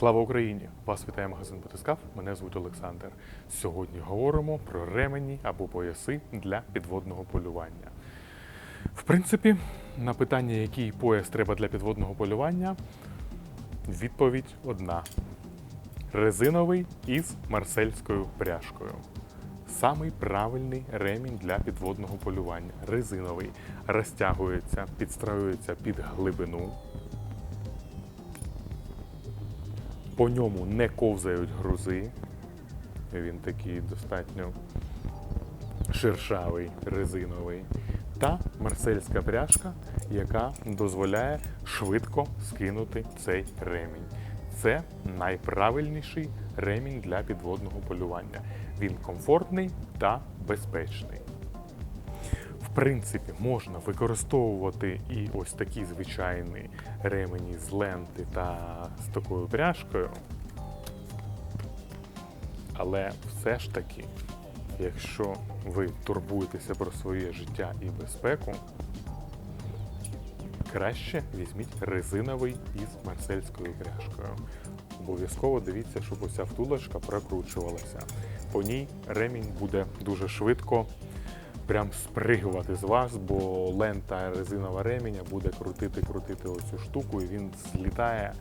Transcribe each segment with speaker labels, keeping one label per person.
Speaker 1: Слава Україні! Вас вітає магазин Батискаф. Мене звуть Олександр. Сьогодні говоримо про ремені або пояси для підводного полювання. В принципі, на питання, який пояс треба для підводного полювання, відповідь одна: резиновий із марсельською пряжкою. Самий правильний ремінь для підводного полювання. Резиновий розтягується, підстраюється під глибину. По ньому не ковзають грузи. Він такий достатньо шершавий, резиновий. Та марсельська пряжка, яка дозволяє швидко скинути цей ремінь. Це найправильніший ремінь для підводного полювання. Він комфортний та безпечний. В принципі, можна використовувати і ось такі звичайні ремені з ленти та з такою пряжкою. Але все ж таки, якщо ви турбуєтеся про своє життя і безпеку, краще візьміть резиновий із марсельською пряжкою. Обов'язково дивіться, щоб оця втулочка прокручувалася. По ній ремінь буде дуже швидко прям спригувати з вас, бо лента резинова ременя буде крутити, крутити оцю штуку, і він злітає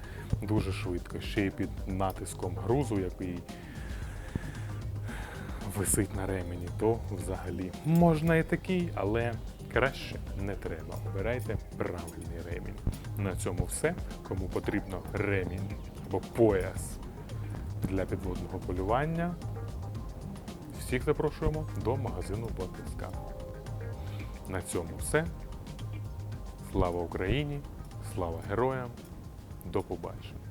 Speaker 1: дуже швидко. Ще й під натиском грузу, який висить на ремені, то взагалі можна і такий, але краще не треба. Обирайте правильний ремінь. На цьому все. Кому потрібно ремінь або пояс для підводного полювання, всіх запрошуємо до магазину Батиска. На цьому все. Слава Україні! Слава героям! До побачення!